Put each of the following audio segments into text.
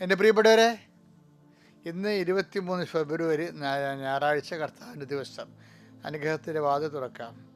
എന്റെ പ്രിയപ്പെട്ടവരെ ഇന്ന് ഇരുപത്തിമൂന്ന് ഫെബ്രുവരി ഞായറാഴ്ച കർത്താവിന്റെ ദിവസം. അനുഗ്രഹത്തിന്റെ വാതിൽ തുറക്കാം.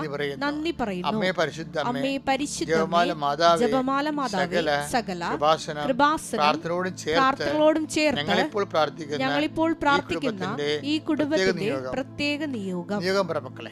നന്ദി പറയുന്നു. അമ്മേ പരിശുദ്ധ അമ്മേ പരിശുദ്ധ ജപമാല മാതാവേ സകല ചേർത്ത് പ്രാർത്ഥനകളോടും ചേർത്ത് ഞങ്ങളിപ്പോൾ പ്രാർത്ഥിക്കുന്ന ഈ കുടുംബത്തിന്റെ. പ്രത്യേക നിയോഗം. നിയോഗം. മക്കളെ.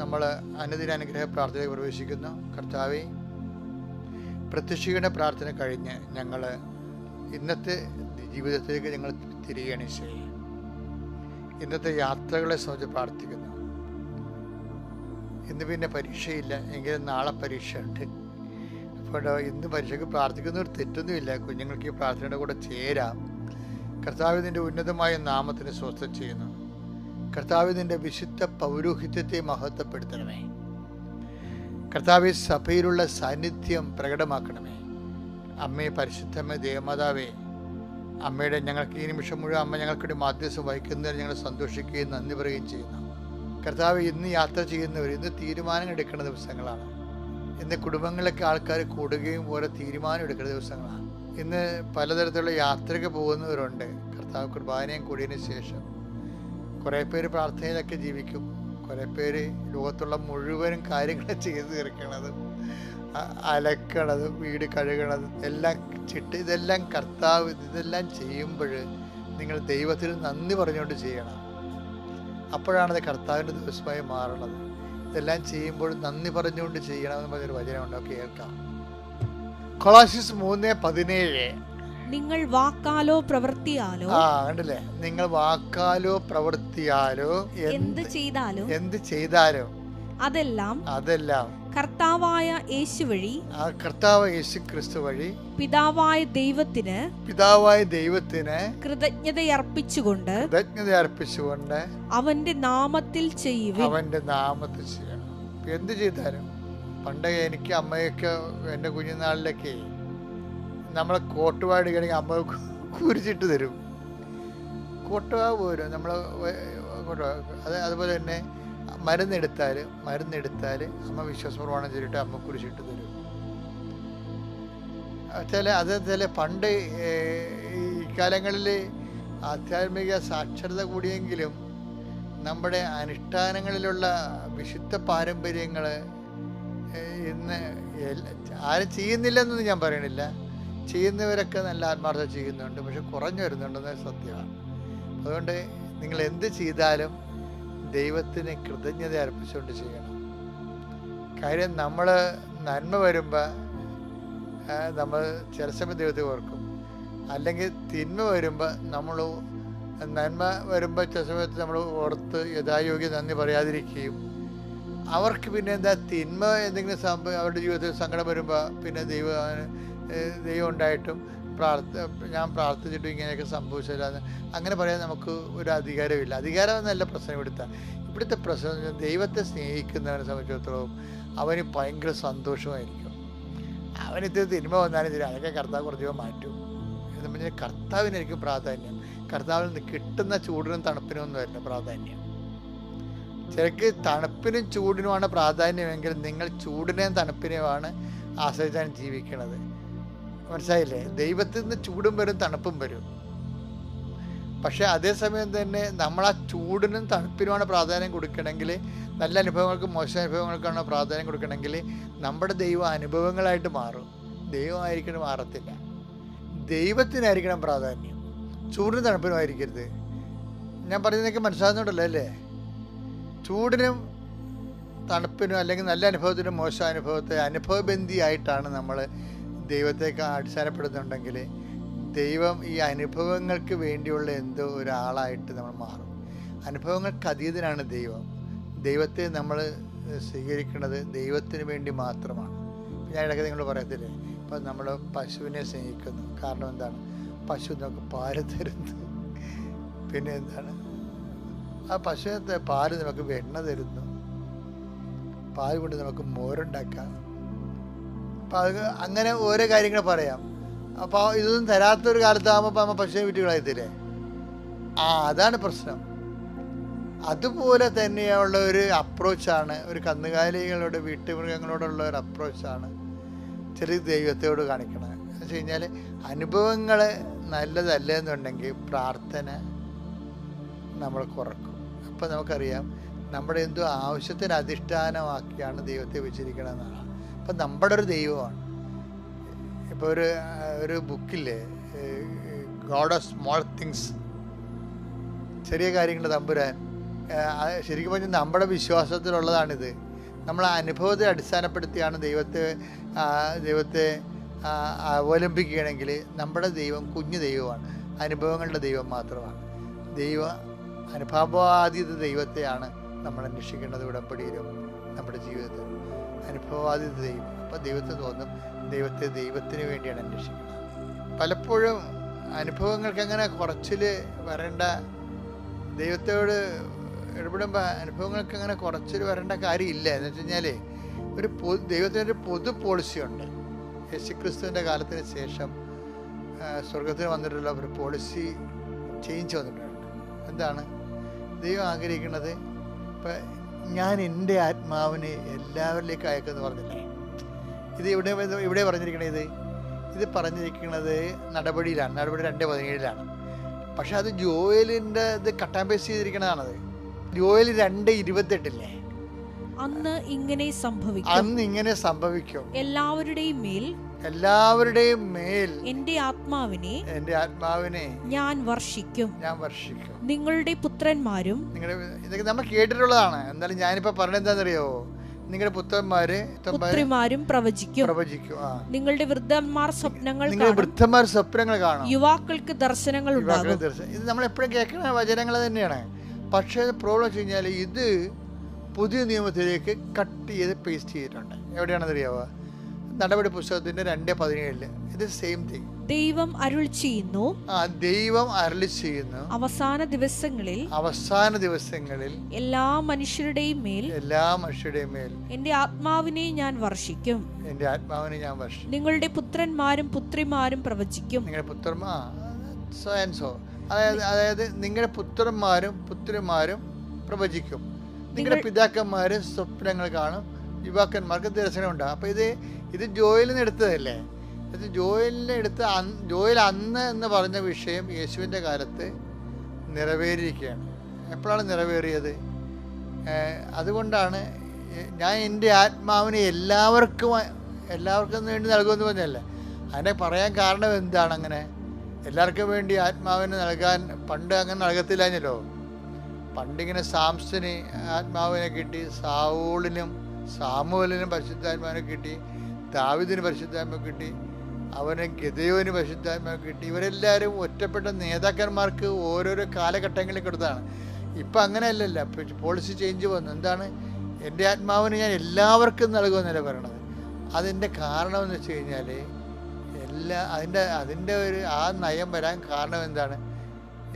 നമ്മൾ അനുദിന അനുഗ്രഹ പ്രാർത്ഥനയിൽ പ്രവേശിക്കുന്നു കർത്താവെ പ്രത്യക്ഷീകരണ പ്രാർത്ഥന കഴിഞ്ഞ് ഞങ്ങൾ ഇന്നത്തെ ജീവിതത്തിലേക്ക് ഞങ്ങൾ തിരികെയാണ് ഈശോയെ ഇന്നത്തെ യാത്രകളെ സംബന്ധിച്ച് പ്രാർത്ഥിക്കുന്നു. ഇന്ന് പിന്നെ പരീക്ഷയില്ല എങ്കിലും നാളെ പരീക്ഷയുണ്ട്. അപ്പോൾ ഇന്ന് പരീക്ഷയ്ക്ക് പ്രാർത്ഥിക്കുന്ന ഒരു തെറ്റൊന്നുമില്ല. കുഞ്ഞുങ്ങൾക്ക് ഈ പ്രാർത്ഥനയുടെ കൂടെ ചേരാം. കർത്താവ് നിന്റെ ഉന്നതമായ നാമത്തിന് സ്വസ്ഥം ചെയ്യുന്നു. കർത്താവ് നിന്റെ വിശുദ്ധ പൗരോഹിത്യത്തെ മഹത്വപ്പെടുത്തണമേ. കർത്താവ് സഭയിലുള്ള സാന്നിധ്യം പ്രകടമാക്കണമേ. അമ്മയെ പരിശുദ്ധമേ ദേവമാതാവേ അമ്മയുടെ ഞങ്ങൾക്ക് ഈ നിമിഷം മുഴുവൻ അമ്മ ഞങ്ങൾക്കൊരു മാധ്യസ്ഥം വഹിക്കുന്നതിന് ഞങ്ങൾ സന്തോഷിക്കുകയും നന്ദി പറയുകയും ചെയ്യുന്നു. കർത്താവ് ഇന്ന് യാത്ര ചെയ്യുന്നവർ ഇന്ന് തീരുമാനങ്ങൾ എടുക്കുന്ന ദിവസങ്ങളാണ്. ഇന്ന് കുടുംബങ്ങളിലൊക്കെ ആൾക്കാർ കൂടുകയും ഓരോ തീരുമാനം എടുക്കുന്ന ദിവസങ്ങളാണ്. ഇന്ന് പലതരത്തിലുള്ള യാത്രയ്ക്ക് പോകുന്നവരുണ്ട്. കർത്താവ് കുർബാനയും കൂടിയതിന് ശേഷം കുറേ പേര് പ്രാർത്ഥനയിലൊക്കെ ജീവിക്കും. കുറേ പേര് ലോകത്തുള്ള മുഴുവനും കാര്യങ്ങൾ ചെയ്ത് തീർക്കണതും. അലക്കണത് വീട് കഴുകണത് എല്ലാം ചിട്ട് ഇതെല്ലാം കർത്താവ് ഇതെല്ലാം ചെയ്യുമ്പോൾ നിങ്ങൾ ദൈവത്തിന് നന്ദി പറഞ്ഞുകൊണ്ട് ചെയ്യണം. അപ്പോഴാണത് കർത്താവിന്റെ ദിവസമായി മാറുന്നത്. ഇതെല്ലാം ചെയ്യുമ്പോൾ നന്ദി പറഞ്ഞുകൊണ്ട് ചെയ്യണമെന്ന് പറഞ്ഞൊരു വചനമുണ്ട്. കേൾക്കാം. കൊളാസിസ് മൂന്ന് പതിനേഴ്. നിങ്ങൾ വാക്കാലോ പ്രവൃത്തിയാലോ ആ കണ്ടില്ലേ? നിങ്ങൾ വാക്കാലോ പ്രവൃത്തിയാലോ എന്ത് ചെയ്താലോ എന്ത് ചെയ്താലോ അതെല്ലാം അതെല്ലാം കർത്താവായ യേശു വഴി ആ കർത്താവ് യേശു ക്രിസ്തു വഴി പിതാവായ ദൈവത്തിന് പിതാവായ ദൈവത്തിന് കൃതജ്ഞതയർപ്പിച്ചുകൊണ്ട് കൃതജ്ഞത അർപ്പിച്ചുകൊണ്ട് അവന്റെ നാമത്തിൽ ചെയ്യുക അവന്റെ നാമത്തിൽ ചെയ്യണം. എന്ത് ചെയ്താലും പണ്ട് എനിക്ക് അമ്മയൊക്കെ എന്റെ കുഞ്ഞുനാളിലൊക്കെ നമ്മളെ കോട്ടുപാട് കഴിഞ്ഞാൽ അമ്മ കുരിച്ചിട്ട് തരും. കോട്ടുവാ പോരും. നമ്മൾ അത് അതുപോലെ തന്നെ മരുന്നെടുത്താൽ മരുന്നെടുത്താൽ അമ്മ വിശ്വാസപ്രമാണം ചൊല്ലിട്ട് അമ്മ കുരിശിട്ട് തരും. ചില അത് ചില പണ്ട് ഇക്കാലങ്ങളിൽ ആധ്യാത്മിക സാക്ഷരത കൂടിയെങ്കിലും നമ്മുടെ അനുഷ്ഠാനങ്ങളിലുള്ള വിശുദ്ധ പാരമ്പര്യങ്ങൾ ഇന്ന് ആരും ചെയ്യുന്നില്ലെന്നൊന്നും ഞാൻ പറയണില്ല. ചെയ്യുന്നവരൊക്കെ നല്ല ആത്മാർത്ഥത ചെയ്യുന്നുണ്ട് പക്ഷെ കുറഞ്ഞു വരുന്നുണ്ടെന്ന് സത്യമാണ്. അതുകൊണ്ട് നിങ്ങൾ എന്ത് ചെയ്താലും ദൈവത്തിന് കൃതജ്ഞത അർപ്പിച്ചുകൊണ്ട് ചെയ്യണം. കാര്യം നമ്മൾ നന്മ വരുമ്പോൾ നമ്മൾ ചില സമയം ദൈവത്തെ ഓർക്കും. അല്ലെങ്കിൽ തിന്മ വരുമ്പോൾ നമ്മൾ നന്മ വരുമ്പോൾ ചില സമയത്ത് നമ്മൾ ഓർത്ത് യഥായോഗ്യം നന്ദി പറയാതിരിക്കുകയും അവർക്ക് പിന്നെ എന്താ തിന്മ എന്തെങ്കിലും സംഭവം അവരുടെ ജീവിതത്തിൽ സങ്കടം വരുമ്പോൾ പിന്നെ ദൈവം ദൈവം ഉണ്ടായിട്ടും പ്രാർത്ഥ ഞാൻ പ്രാർത്ഥിച്ചിട്ടും ഇങ്ങനെയൊക്കെ സംഭവിച്ചില്ല അങ്ങനെ പറയാൻ നമുക്ക് ഒരു അധികാരമില്ല. അധികാരം എന്നല്ല പ്രശ്നം ഇവിടുത്തെ. ഇവിടുത്തെ പ്രശ്നം ദൈവത്തെ സ്നേഹിക്കുന്നവനെ സംബന്ധിച്ചിടത്തോളം അവന് ഭയങ്കര സന്തോഷമായിരിക്കും. അവനിത് തിന്മ വന്നാലും ശരി അതൊക്കെ കർത്താവ് കുറച്ച് മാറ്റും. എന്ന് പറഞ്ഞാൽ കർത്താവിനായിരിക്കും പ്രാധാന്യം. കർത്താവിൽ നിന്ന് കിട്ടുന്ന ചൂടിനും തണുപ്പിനും ഒന്നും അല്ല പ്രാധാന്യം. ചിലക്ക് തണുപ്പിനും ചൂടിനുമാണ് പ്രാധാന്യമെങ്കിൽ നിങ്ങൾ ചൂടിനെയും തണുപ്പിനെയുമാണ് ആശ്രയിച്ചാണ് ജീവിക്കുന്നത് മനസ്സിലായില്ലേ? ദൈവത്തിൽ നിന്ന് ചൂടും വരും തണുപ്പും വരും. പക്ഷെ അതേസമയം തന്നെ നമ്മൾ ആ ചൂടിനും തണുപ്പിനുമാണ് പ്രാധാന്യം കൊടുക്കണമെങ്കിൽ നല്ല അനുഭവങ്ങൾക്കും മോശം അനുഭവങ്ങൾക്കാണ് പ്രാധാന്യം കൊടുക്കണമെങ്കിൽ നമ്മുടെ ദൈവം അനുഭവങ്ങളായിട്ട് മാറും. ദൈവമായിരിക്കണം മാറത്തില്ല. ദൈവത്തിനായിരിക്കണം പ്രാധാന്യം. ചൂടിനും തണുപ്പിനും ആയിരിക്കരുത്. ഞാൻ പറയുന്നതൊക്കെ മനസ്സിലാകുന്നുണ്ടല്ലോ അല്ലേ? ചൂടിനും തണുപ്പിനും അല്ലെങ്കിൽ നല്ല അനുഭവത്തിനും മോശം അനുഭവത്തെ അനുഭവബന്ധിയായിട്ടാണ് നമ്മൾ ദൈവത്തേക്ക് അടിസ്ഥാനപ്പെടുന്നുണ്ടെങ്കിൽ ദൈവം ഈ അനുഭവങ്ങൾക്ക് വേണ്ടിയുള്ള എന്തോ ഒരാളായിട്ട് നമ്മൾ മാറും. അനുഭവങ്ങൾക്ക് അതീതനാണ് ദൈവം. ദൈവത്തെ നമ്മൾ സ്വീകരിക്കുന്നത് ദൈവത്തിന് വേണ്ടി മാത്രമാണ്. ഞാൻ ഇടയ്ക്ക് നിങ്ങൾ പറയത്തില്ലേ ഇപ്പം നമ്മൾ പശുവിനെ സ്നേഹിക്കുന്നു. കാരണം എന്താണ്? പശു നമുക്ക് പാൽ തരുന്നു. പിന്നെ എന്താണ്? ആ പശുവിനത്തെ പാൽ നമുക്ക് വെണ്ണ തരുന്നു. പാൽ കൊണ്ട് നമുക്ക് മോരുണ്ടാക്കാം. അപ്പം അത് അങ്ങനെ ഓരോ കാര്യങ്ങൾ പറയാം. അപ്പോൾ ഇതൊന്നും തരാത്തൊരു കാലത്താകുമ്പോൾ നമ്മൾ പശുവിനെ വിറ്റ് കളയത്തില്ലേ? ആ അതാണ് പ്രശ്നം. അതുപോലെ തന്നെയുള്ള ഒരു അപ്രോച്ചാണ് ഒരു കന്നുകാലികളോട് വീട്ടുമൃഗങ്ങളോടുള്ള ഒരു അപ്രോച്ചാണ് ചെറിയ ദൈവത്തോട് കാണിക്കണത് എന്ന് വെച്ച് കഴിഞ്ഞാൽ അനുഭവങ്ങൾ നല്ലതല്ല എന്നുണ്ടെങ്കിൽ പ്രാർത്ഥന നമ്മൾ കുറക്കും. അപ്പം നമുക്കറിയാം നമ്മുടെ എന്തോ ആവശ്യത്തിന് അധിഷ്ഠാനമാക്കിയാണ് ദൈവത്തെ വെച്ചിരിക്കണമെന്നാണ് അപ്പം നമ്മുടെ ഒരു ദൈവമാണ്. ഇപ്പോൾ ഒരു ഒരു ബുക്കില്ലേ? ഗോഡ് ഓഫ് സ്മോൾ തിങ്സ് ചെറിയ കാര്യങ്ങൾ തമ്പുരാൻ. ശരിക്കും പറഞ്ഞാൽ നമ്മുടെ വിശ്വാസത്തിലുള്ളതാണിത്. നമ്മൾ അനുഭവത്തെ അടിസ്ഥാനപ്പെടുത്തിയാണ് ദൈവത്തെ ദൈവത്തെ അവലംബിക്കുകയാണെങ്കിൽ നമ്മുടെ ദൈവം കുഞ്ഞു ദൈവമാണ്. അനുഭവങ്ങളുടെ ദൈവം മാത്രമാണ്. ദൈവ അനുഭവാതീത ദൈവത്തെയാണ് നമ്മൾ അന്വേഷിക്കേണ്ടത് ഉടമ്പടിയിലും നമ്മുടെ ജീവിതത്തിലും. അനുഭവാതീത ദൈവം. അപ്പം ദൈവത്തെ തോന്നും ദൈവത്തെ ദൈവത്തിന് വേണ്ടിയാണ് അന്വേഷിക്കുന്നത് പലപ്പോഴും അനുഭവങ്ങൾക്ക് എങ്ങനെ കുറച്ചിൽ വരേണ്ട ദൈവത്തോട് ഇടപെടുമ്പോൾ അനുഭവങ്ങൾക്ക് അങ്ങനെ കുറച്ചിൽ വരേണ്ട കാര്യമില്ല. എന്ന് വെച്ച് കഴിഞ്ഞാൽ ഒരു പൊതു ദൈവത്തിനൊരു പൊതു പോളിസിയുണ്ട് യേശുക്രിസ്തുവിന്റെ കാലത്തിന് ശേഷം സ്വർഗത്തിന് വന്നിട്ടുള്ള ഒരു പോളിസി ചേഞ്ച് വന്നിട്ടുണ്ട്. എന്താണ്? ദൈവം ആഗ്രഹിക്കുന്നത് ഇപ്പം ഞാൻ എന്റെ ആത്മാവിനെ എല്ലാവരിലേക്കും അയക്കുമെന്ന് പറഞ്ഞില്ലേ? ഇത് ഇവിടെ ഇവിടെ പറഞ്ഞിരിക്കണേ ഇത് ഇത് പറഞ്ഞിരിക്കുന്നത് നടപടിയിലാണ്. നടപടി രണ്ട് പതിനേഴിലാണ്. പക്ഷെ അത് ജോയലിന്റെ ഇത് കട്ടാമ്പേസ് ചെയ്തിരിക്കണതാണത്. ജോയൽ രണ്ട് ഇരുപത്തെട്ടില്ലേ? അന്ന് ഇങ്ങനെ സംഭവിക്കും. അന്ന് ഇങ്ങനെ സംഭവിക്കും. എല്ലാവരുടെയും മേൽ എല്ലാവരുടെയും മേൽ എന്റെ ആത്മാവിനെ എന്റെ ആത്മാവിനെ ഞാൻ വർഷിക്കും. ഞാൻ വർഷിക്കും. നിങ്ങളുടെ പുത്രന്മാരും നിങ്ങളുടെ ഇതൊക്കെ നമ്മൾ കേട്ടിട്ടുള്ളതാണ്. എന്നാലും ഞാനിപ്പോ പറഞ്ഞെന്താണെന്നറിയോ നിങ്ങളുടെ പുത്രന്മാര് പുത്രിമാരും പ്രവചിക്കും. പ്രവചിക്കും. നിങ്ങളുടെ വൃദ്ധന്മാർ സ്വപ്നങ്ങൾ നിങ്ങൾ കാണും. വൃദ്ധന്മാർ സ്വപ്നങ്ങൾ കാണും. യുവാക്കൾക്ക് ദർശനങ്ങൾ ഉണ്ടാകും. ഇത് നമ്മൾ എപ്പോഴും കേൾക്കുന്ന വചനങ്ങൾ തന്നെയാണ്. പക്ഷേ പ്രോബ്ലം വെച്ച് കഴിഞ്ഞാൽ ഇത് പുതിയ നിയമത്തിലേക്ക് കട്ട് ചെയ്ത് പേസ്റ്റ് ചെയ്തിട്ടുണ്ട്. എവിടെയാണെന്ന് അറിയാവുക നടപടി പുസ്തകത്തിന്റെ രണ്ട് പതിനേഴിൽ. ഇത് സെയിം തിങ് ദൈവം അരുൾ ചെയ്യുന്നു. ആ ദൈവം അരുൾ ചെയ്യുന്നു. അവസാന ദിവസങ്ങളിൽ അവസാന ദിവസങ്ങളിൽ എല്ലാ മനുഷ്യരുടെയും മേൽ എല്ലാ മനുഷ്യരുടെയും മേൽ എന്റെ ആത്മാവിനെ ഞാൻ വർഷിക്കും. എന്റെ ആത്മാവിനെ ഞാൻ വർഷിക്കും. നിങ്ങളുടെ പുത്രന്മാരും പുത്രിമാരും പ്രവചിക്കും. നിങ്ങളുടെ പുത്രന്മാ സോ ആൻഡ് സോ അതായത് അതായത് നിങ്ങളുടെ പുത്രന്മാരും പുത്രിമാരും പ്രവചിക്കും. നിങ്ങളുടെ പിതാക്കന്മാര് സ്വപ്നങ്ങൾ കാണും. യുവാക്കന്മാർക്ക് ദർശനം ഉണ്ടാകും അപ്പോൾ ഇത് ഇത് ജോയിൽ നിന്ന് എടുത്തതല്ലേ? ഇത് ജോയിലിനെ എടുത്ത് ജോയിൽ അന്ന് എന്ന് പറഞ്ഞ വിഷയം യേശുവിന്റെ കാലത്ത് നിറവേറിയിരിക്കുകയാണ്. എപ്പോഴാണ് നിറവേറിയത്? അതുകൊണ്ടാണ് ഞാൻ എന്റെ ആത്മാവിനെ എല്ലാവർക്കും എല്ലാവർക്കും വേണ്ടി നൽകുമെന്ന് പറഞ്ഞല്ലേ? അതിനെ പറയാൻ കാരണം എന്താണ് അങ്ങനെ? എല്ലാവർക്കും വേണ്ടി ആത്മാവിനെ നൽകാൻ പണ്ട് അങ്ങനെ നൽകത്തില്ലാഞ്ഞല്ലോ? പണ്ടിങ്ങനെ സാംസന് ആത്മാവിനെ കിട്ടി സാവൂളിനും സാമുവലിനും പരിശുദ്ധാത്മാവിനെ കിട്ടി ദാവിദിന് പരിശുദ്ധാത്മാവ് കിട്ടി അവന് ഗതയോന് പരിശുദ്ധാത്മാവ് കിട്ടി. ഇവരെല്ലാവരും ഒറ്റപ്പെട്ട നേതാക്കന്മാർക്ക് ഓരോരോ കാലഘട്ടങ്ങളിൽ കിടന്നതാണ് ഇപ്പം അങ്ങനെയല്ലല്ല. പോളിസി ചേഞ്ച് വന്നു. എന്താണ്? എന്റെ ആത്മാവിന് ഞാൻ എല്ലാവർക്കും നൽകുമെന്നല്ല പറയണത്? അതിന്റെ കാരണം എന്ന് വെച്ച് കഴിഞ്ഞാൽ എല്ലാ അതിന്റെ അതിന്റെ ഒരു ആ നയം വരാൻ കാരണം എന്താണ്?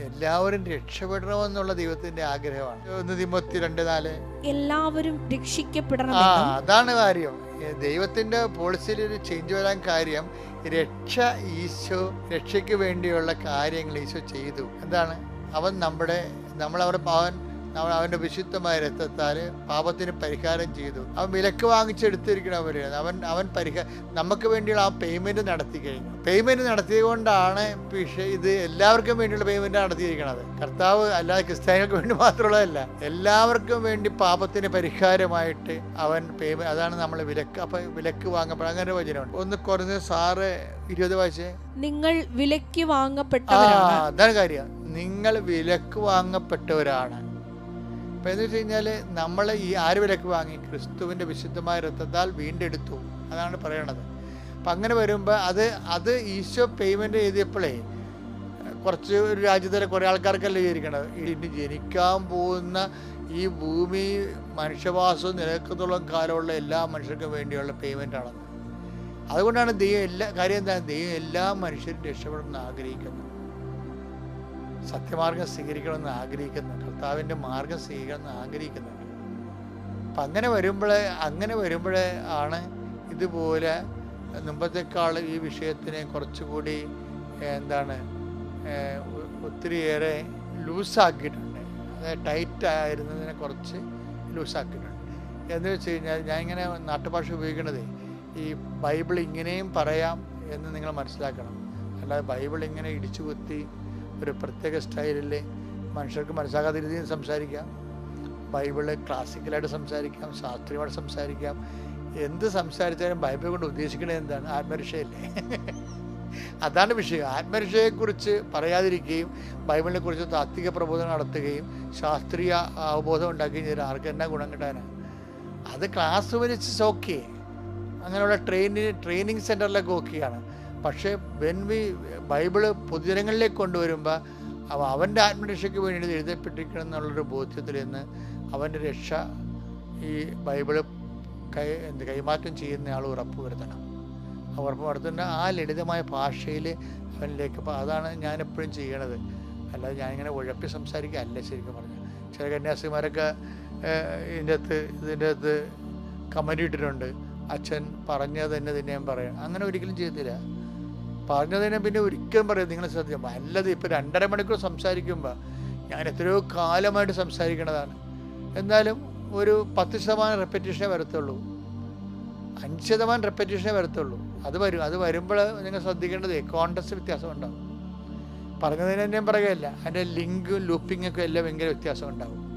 എല്ലാവരും രക്ഷപ്പെടണമെന്നുള്ള ദൈവത്തിന്റെ ആഗ്രഹമാണ്. ഒന്ന് തിമത്തി രണ്ട് നാല്. എല്ലാവരും രക്ഷിക്കപ്പെടണം അതാണ് കാര്യം. ദൈവത്തിന്റെ പോളിസിയിൽ ഒരു ചേഞ്ച് വരാൻ കാര്യം രക്ഷ ഈശോ രക്ഷയ്ക്ക് വേണ്ടിയുള്ള കാര്യങ്ങൾ ഈശോ ചെയ്തു. എന്താണ്? അവൻ നമ്മുടെ നമ്മളവരുടെ അവൻ നമ്മൾ അവന്റെ വിശുദ്ധമായ രക്തത്താൽ പാപത്തിന് പരിഹാരം ചെയ്തു. അവൻ വിലക്ക് വാങ്ങിച്ചെടുത്തിരിക്കണം അവർ അവൻ അവൻ പരിഹാര നമുക്ക് വേണ്ടിയുള്ള ആ പേയ്മെന്റ് നടത്തി കഴിഞ്ഞു. പേയ്മെന്റ് നടത്തിയതുകൊണ്ടാണ് പക്ഷേ ഇത് എല്ലാവർക്കും വേണ്ടിയുള്ള പേയ്മെന്റ് നടത്തിയിരിക്കുന്നത് കർത്താവ് അല്ലാതെ ക്രിസ്ത്യാനികൾക്ക് വേണ്ടി മാത്രമുള്ളതല്ല. എല്ലാവർക്കും വേണ്ടി പാപത്തിന് പരിഹാരമായിട്ട് അവൻ പേയ്മെന്റ് അതാണ് നമ്മൾ വിലക്ക് അപ്പം വിലക്ക് വാങ്ങപ്പെടുക അങ്ങനെ ഒരു വചനമുണ്ട്. ഒന്ന് കുറഞ്ഞ സാറ് ഇരുപത് വയസ്സേ നിങ്ങൾ വിലയ്ക്ക് ആ വാങ്ങപ്പെട്ടവരാണ്. അതാണ് കാര്യം. നിങ്ങൾ വിലക്ക് വാങ്ങപ്പെട്ടവരാണ്. അപ്പൊ എന്ന് വെച്ച് കഴിഞ്ഞാൽ നമ്മൾ ഈ ആര് വിലക്ക് വാങ്ങി? ക്രിസ്തുവിന്റെ വിശുദ്ധമായ രക്തത്താൽ വീണ്ടെടുത്തു. അതാണ് പറയണത്. അപ്പം അങ്ങനെ വരുമ്പോൾ അത് അത് ഈശോ പേയ്മെന്റ് ചെയ്തപ്പോഴേ കുറച്ച് ഒരു രാജ്യത്തിലെ കുറേ ആൾക്കാർക്കല്ലേ വിചാരിക്കണത്? ഇനി ജനിക്കാൻ പോകുന്ന ഈ ഭൂമി മനുഷ്യവാസം നിലനിൽക്കത്തോളം കാലമുള്ള എല്ലാ മനുഷ്യർക്കും വേണ്ടിയുള്ള പേയ്മെന്റ് ആണെന്ന് അതുകൊണ്ടാണ് ദൈവം എല്ലാ കാര്യം എന്താ? ദൈവം എല്ലാ മനുഷ്യരും രക്ഷപ്പെടണമെന്ന് ആഗ്രഹിക്കുന്നത്. സത്യമാർഗം സ്വീകരിക്കണമെന്ന് ആഗ്രഹിക്കുന്നു കർത്താവിന്റെ മാർഗം സ്വീകരിക്കണമെന്ന് ആഗ്രഹിക്കുന്നുണ്ട്. അപ്പം അങ്ങനെ വരുമ്പോഴേ അങ്ങനെ വരുമ്പോഴേ ആണ് ഇതുപോലെ മുമ്പത്തേക്കാൾ ഈ വിഷയത്തിനെ കുറച്ചുകൂടി എന്താണ് ഒത്തിരിയേറെ ലൂസാക്കിയിട്ടുണ്ട്. അതായത് ടൈറ്റ് ആയിരുന്നതിനെ കുറച്ച് ലൂസാക്കിയിട്ടുണ്ട്. എന്ന് വെച്ച് കഴിഞ്ഞാൽ ഞാൻ ഇങ്ങനെ നാട്ടുഭാഷ ഉപയോഗിക്കണത് ഈ ബൈബിൾ ഇങ്ങനെയും പറയാം എന്ന് നിങ്ങൾ മനസ്സിലാക്കണം. അല്ലാതെ ബൈബിൾ ഇങ്ങനെ ഇടിച്ചു കുത്തി ഒരു പ്രത്യേക സ്റ്റൈലിൽ മനുഷ്യർക്ക് മനസ്സിലാകാത്ത രീതിയിൽ സംസാരിക്കാം. ബൈബിൾ ക്ലാസിക്കലായിട്ട് സംസാരിക്കാം ശാസ്ത്രീയമായിട്ട് സംസാരിക്കാം. എന്ത് സംസാരിച്ചാലും ബൈബിൾ കൊണ്ട് ഉദ്ദേശിക്കണേ എന്താണ്? ആത്മരക്ഷയല്ലേ? അതാണ് വിഷയം. ആത്മരക്ഷയെക്കുറിച്ച് പറയാതിരിക്കുകയും ബൈബിളിനെ കുറിച്ച് താത്വിക പ്രബോധനം നടത്തുകയും ശാസ്ത്രീയ അവബോധം ഉണ്ടാക്കുകയും ചെയ്താൽ ആർക്ക് എന്നാ ഗുണം കിട്ടാനാണ് അത് ക്ലാസ് വലിച്ച് ഓക്കെ അങ്ങനെയുള്ള ട്രെയിനിങ് ട്രെയിനിങ് സെന്ററിലൊക്കെ ഓക്കെയാണ് പക്ഷേ വെൻ വി ബൈബിൾ പൊതുജനങ്ങളിലേക്ക് കൊണ്ടുവരുമ്പോൾ അവ അവന്റെ ആത്മരക്ഷയ്ക്ക് വേണ്ടി എഴുതപ്പെട്ടിരിക്കണം എന്നുള്ളൊരു ബോധ്യത്തിൽ നിന്ന് അവന്റെ രക്ഷ ഈ ബൈബിൾ കൈ എന്ത് കൈമാറ്റം ചെയ്യുന്ന ആൾ ഉറപ്പ് വരുത്തണം. ആ ഉറപ്പ് വരുത്തേണ്ട ആ ലളിതമായ ഭാഷയിൽ അവനിലേക്ക് അപ്പോൾ അതാണ് ഞാൻ എപ്പോഴും ചെയ്യണത്. അല്ലാതെ ഞാനിങ്ങനെ ഉഴപ്പി സംസാരിക്കുക അല്ല ശരിക്കും പറഞ്ഞു ചില കന്യാസിമാരൊക്കെ ഇതിന്റെ അകത്ത് ഇതിന്റെ അകത്ത് കമന്റ് ഇട്ടിട്ടുണ്ട്. അച്ഛൻ പറഞ്ഞത് തന്നെ തന്നെ ഞാൻ പറയാം അങ്ങനെ ഒരിക്കലും ചെയ്തില്ല. പറഞ്ഞതിനെ പിന്നെ ഒരിക്കലും പറയും നിങ്ങൾ ശ്രദ്ധിക്കും അല്ലത് ഇപ്പോൾ രണ്ടര മണിക്കൂർ സംസാരിക്കുമ്പോൾ ഞാൻ എത്രയോ കാലമായിട്ട് സംസാരിക്കണതാണ്. എന്നാലും ഒരു പത്ത് ശതമാനം റെപ്പറ്റീഷനേ വരത്തുള്ളൂ. അഞ്ച് ശതമാനം റെപ്പറ്റീഷനേ വരത്തുള്ളൂ. അത് വരും. അത് വരുമ്പോൾ നിങ്ങൾ ശ്രദ്ധിക്കേണ്ടത് കോണ്ടസ്റ്റ് വ്യത്യാസം ഉണ്ടാവും. പറഞ്ഞതിന് തന്നെയും പറയുകയല്ല അതിന്റെ ലിങ്കും ലൂപ്പിങ്ങൊക്കെ എല്ലാം ഭയങ്കര വ്യത്യാസം ഉണ്ടാവും.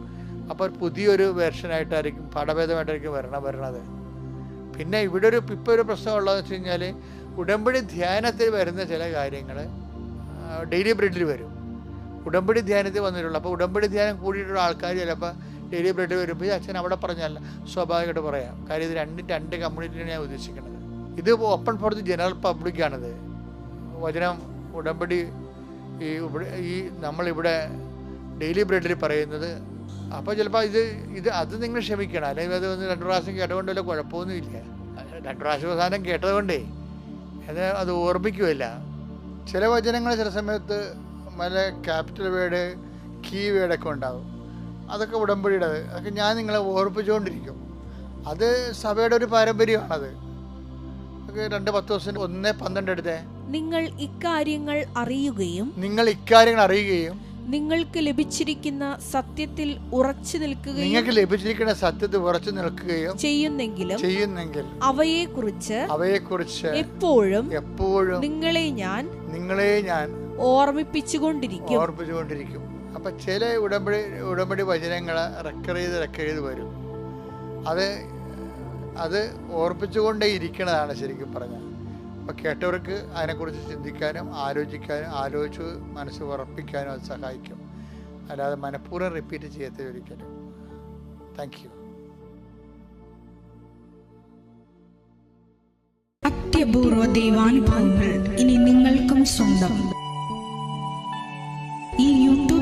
അപ്പോൾ പുതിയൊരു വേർഷനായിട്ടായിരിക്കും പാഠഭേദമായിട്ടായിരിക്കും വരണം വരണത്. പിന്നെ ഇവിടെ ഒരു ഇപ്പോൾ ഒരു പ്രശ്നമുള്ളതെന്ന് വെച്ച് കഴിഞ്ഞാൽ ഉടമ്പടി ധ്യാനത്തിൽ വരുന്ന ചില കാര്യങ്ങൾ ഡെയിലി ബ്രെഡിൽ വരും. ഉടമ്പടി ധ്യാനത്തിൽ വന്നിട്ടുള്ളൂ. അപ്പോൾ ഉടമ്പടി ധ്യാനം കൂടിയിട്ടുള്ള ആൾക്കാർ ചിലപ്പോൾ ഡെയിലി ബ്രെഡിൽ വരുമ്പോൾ അച്ഛൻ അവിടെ പറഞ്ഞല്ല സ്വാഭാവികമായിട്ട് പറയാം. കാര്യം ഇത് രണ്ട് രണ്ട് കമ്മ്യൂണിറ്റിയാണ് ഞാൻ ഉദ്ദേശിക്കുന്നത്. ഇത് ഓപ്പൺ ഫോർ ദി ജനറൽ പബ്ലിക്കാണിത് വചനം ഉടമ്പടി ഈ ഇവിടെ ഈ നമ്മളിവിടെ ഡെയിലി ബ്രെഡിൽ പറയുന്നത്. അപ്പോൾ ചിലപ്പോൾ ഇത് ഇത് അത് നിങ്ങൾ ക്ഷമിക്കണം. അല്ലെങ്കിൽ അത് ഒന്ന് രണ്ട് പ്രാവശ്യം കേട്ടുകൊണ്ട് വല്ല കുഴപ്പമൊന്നുമില്ല. രണ്ട് പ്രാവശ്യം അവസാനം കേട്ടതുകൊണ്ടേ അത് അത് ഓർമ്മിക്കുമല്ല ചില വചനങ്ങൾ ചില സമയത്ത് നല്ല ക്യാപിറ്റൽ വേഡ് കീ വേർഡൊക്കെ ഉണ്ടാകും അതൊക്കെ ഉടമ്പടിയുടെ അതൊക്കെ ഞാൻ നിങ്ങളെ ഓർപ്പിച്ചുകൊണ്ടിരിക്കും അത് സഭയുടെ ഒരു പാരമ്പര്യമാണത്. രണ്ട് പത്ത് ദിവസം ഒന്ന് പന്ത്രണ്ട് എടുത്തേ. നിങ്ങൾ ഇക്കാര്യങ്ങൾ അറിയുകയും നിങ്ങൾ ഇക്കാര്യങ്ങൾ അറിയുകയും നിങ്ങൾക്ക് ലഭിച്ചിരിക്കുന്ന സത്യത്തിൽ ഉറച്ചു നിൽക്കുകയും നിങ്ങൾക്ക് ലഭിച്ചിരിക്കുന്ന സത്യത്തിൽ ഉറച്ചു നിൽക്കുകയും ചെയ്യുന്നെങ്കിലും ചെയ്യുന്നെങ്കിൽ അവയെ കുറിച്ച് അവയെ കുറിച്ച് എപ്പോഴും എപ്പോഴും നിങ്ങളെ ഞാൻ നിങ്ങളെ ഞാൻ ഓർമ്മിപ്പിച്ചുകൊണ്ടിരിക്കും. ഓർമ്മിപ്പിച്ചുകൊണ്ടിരിക്കും. അപ്പൊ ചില ഉടമ്പടി ഉടമ്പടി വചനങ്ങൾ റെക്കർ ചെയ്ത് റെക്കർ ചെയ്ത് വരും. അത് അത് ഓർപ്പിച്ചുകൊണ്ടേ ഇരിക്കണതാണ് ശരിക്കും പറഞ്ഞാൽ. അപ്പം കേട്ടവർക്ക് അതിനെക്കുറിച്ച് ചിന്തിക്കാനും ആലോചിക്കാനും ആലോചിച്ച് മനസ്സ് ഉറപ്പിക്കാനും അത് സഹായിക്കും. അല്ലാതെ മനഃപൂർവം റിപ്പീറ്റ് ചെയ്യാത്ത ഒരിക്കലും. താങ്ക് യു അത്യപൂർവ ദൈവാനുഭവങ്ങൾ ഇനി നിങ്ങൾക്കും സ്വന്തം.